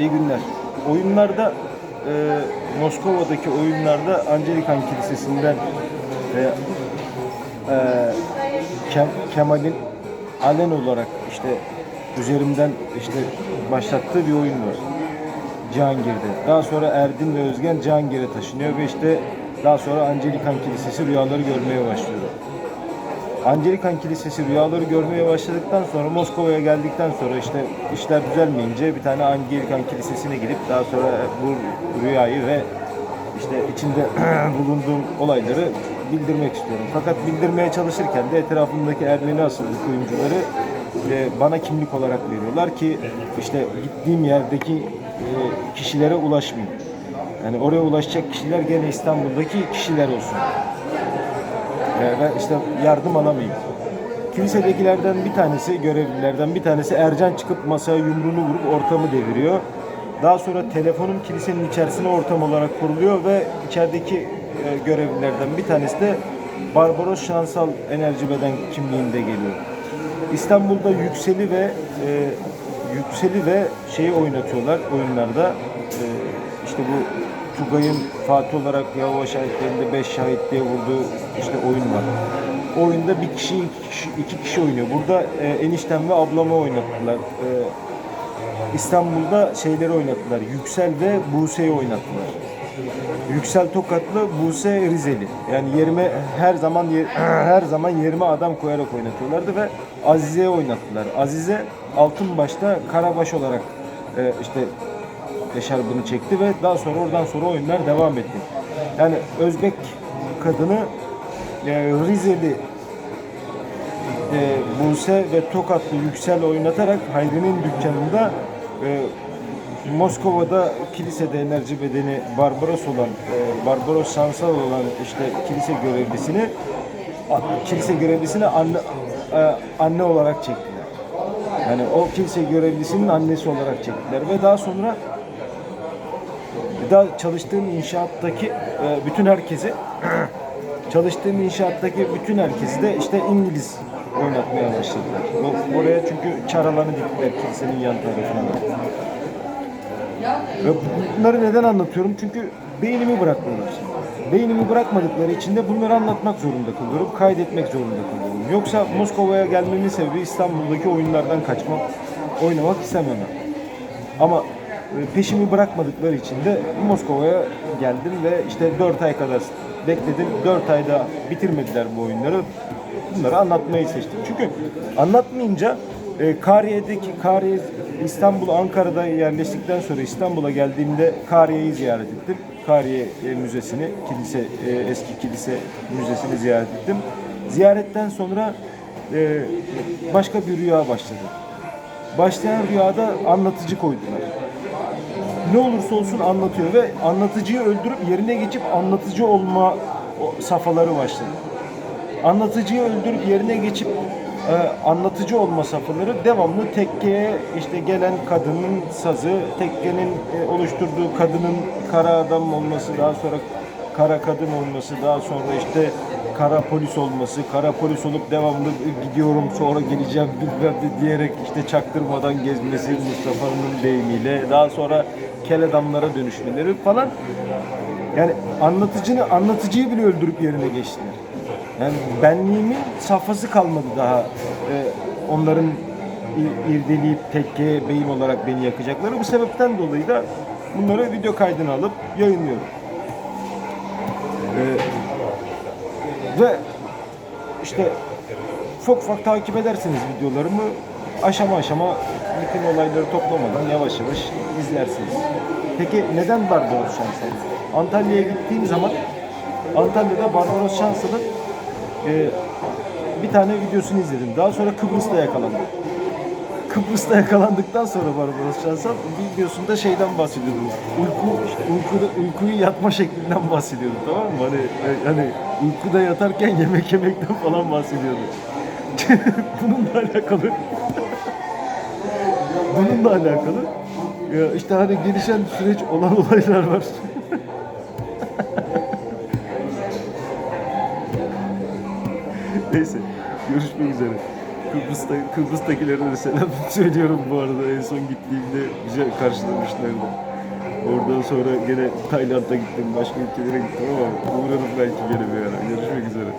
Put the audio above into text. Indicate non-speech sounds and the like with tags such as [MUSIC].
İyi günler. Oyunlarda e, Moskova'daki oyunlarda Angelikan Kilisesi'nden ve e, Kem- Kemal'in Alen olarak işte üzerimden işte başlattığı bir oyun var. Cihangir'de. Daha sonra Erdin ve Özgen Cihangir'e taşınıyor ve işte daha sonra Angelikan Kilisesi rüyaları görmeye başlıyor. Angelikan Kilisesi rüyaları görmeye başladıktan sonra Moskova'ya geldikten sonra işte işler düzelmeyince bir tane Angelikan Kilisesi'ne gidip daha sonra bu rüyayı ve işte içinde [CLEARS THROAT] bulunduğum olayları bildirmek istiyorum. Fakat bildirmeye çalışırken de etrafımdaki Ermeni asıllı kuyumcuları e, bana kimlik olarak veriyorlar ki işte gittiğim yerdeki e, kişilere ulaşmayayım. Yani oraya ulaşacak kişiler gene İstanbul'daki kişiler olsun. Ee, ve işte yardım alamayayım. Kilisedekilerden bir tanesi, görevlilerden bir tanesi Ercan çıkıp masaya yumruğunu vurup ortamı deviriyor. Daha sonra telefonum kilisenin içerisine ortam olarak kuruluyor ve içerideki e, görevlilerden bir tanesi de Barbaros Şansal enerji beden kimliğinde geliyor. İstanbul'da Yükseli ve e, Yükseli ve şeyi oynatıyorlar oyunlarda. E, işte bu Tugay'ın Fatih olarak Yahova şahitlerinde 5 şahit diye vurduğu işte oyun var. O oyunda bir kişi iki kişi, iki kişi oynuyor. Burada e, eniştem ve ablamı oynattılar. E, İstanbul'da şeyleri oynattılar. Yüksel ve Buse'yi oynattılar. Yüksel Tokatlı, Buse Rizeli. Yani yerime her zaman her zaman yerime adam koyarak oynatıyorlardı ve Azize'yi oynattılar. Azize altın başta Karabaş olarak e, işte eşarbını çekti ve daha sonra oradan sonra oyunlar devam etti. Yani Özbek kadını e, Rizeli e, Buse ve Tokatlı Yüksel oynatarak Hayri'nin dükkanında e, Moskova'da kilisede enerji bedeni Barbaros olan, e, Barbaros Şansal olan işte kilise görevlisini kilise görevlisini anne, e, anne olarak çektiler. Yani o kilise görevlisinin annesi olarak çektiler ve daha sonra daha çalıştığım inşaattaki e, bütün herkesi [CLEARS THROAT] çalıştığım inşaattaki bütün herkesi de işte İngiliz oynatmaya başladılar. Oraya çünkü çar alanı diktiler kilisenin yan tarafına. Ve bunları neden anlatıyorum? Çünkü beynimi bırakmıyorlar. Beynimi bırakmadıkları için de bunları anlatmak zorunda kalıyorum, kaydetmek zorunda kalıyorum. Yoksa Moskova'ya gelmemin sebebi İstanbul'daki oyunlardan kaçmak, oynamak istememem. Ama peşimi bırakmadıkları için de Moskova'ya geldim ve işte 4 ay kadar bekledim. 4 ayda bitirmediler bu oyunları. Bunları anlatmayı seçtim. Çünkü anlatmayınca e, Kariye'deki Kariye İstanbul Ankara'da yerleştikten sonra İstanbul'a geldiğimde Kariye'yi ziyaret ettim. Kariye e, Müzesi'ni, kilise e, eski kilise müzesini ziyaret ettim. Ziyaretten sonra e, başka bir rüya başladı. Başlayan rüyada anlatıcı koydular. Ne olursa olsun anlatıyor ve anlatıcıyı öldürüp yerine geçip anlatıcı olma safhaları başladı. Anlatıcıyı öldürüp yerine geçip e, anlatıcı olma safhaları devamlı tekkeye işte gelen kadının sazı, tekkenin e, oluşturduğu kadının kara adam olması, daha sonra kara kadın olması, daha sonra işte kara polis olması, kara polis olup devamlı gidiyorum sonra geleceğim bilmem ne diyerek işte çaktırmadan gezmesi Mustafa'nın deyimiyle, daha sonra kel adamlara dönüşmeleri falan. Yani anlatıcını, anlatıcıyı bile öldürüp yerine geçtiler. Yani benliğimin safhası kalmadı daha. Ee, onların ir- irdeleyip tekkeye beyim olarak beni yakacakları. Bu sebepten dolayı da bunları video kaydına alıp yayınlıyorum. Ee, ve işte ufak ufak takip ederseniz videolarımı aşama aşama bütün olayları toplamadan yavaş yavaş izlersiniz. Peki neden Barbaros Şansal? Antalya'ya gittiğim zaman Antalya'da Barbaros Şansal'ın e, bir tane videosunu izledim. Daha sonra Kıbrıs'ta yakalandı. Kıbrıs'ta yakalandıktan sonra Barbaros Şansal videosunda şeyden bahsediyordu. Uyku, uykuda, uykuyu yatma şeklinden bahsediyordu tamam mı? Hani, hani uykuda yatarken yemek yemekten falan bahsediyordu. [LAUGHS] Bununla alakalı bununla alakalı ya işte hani gelişen süreç olan [LAUGHS] olaylar var. [LAUGHS] Neyse görüşmek üzere. Kıbrıs'ta, Kıbrıs'takilere de selam [LAUGHS] söylüyorum bu arada. En son gittiğimde güzel karşılamışlardı. Oradan sonra gene Tayland'a gittim, başka ülkelere gittim ama uğrarım belki gene bir ara. Görüşmek üzere.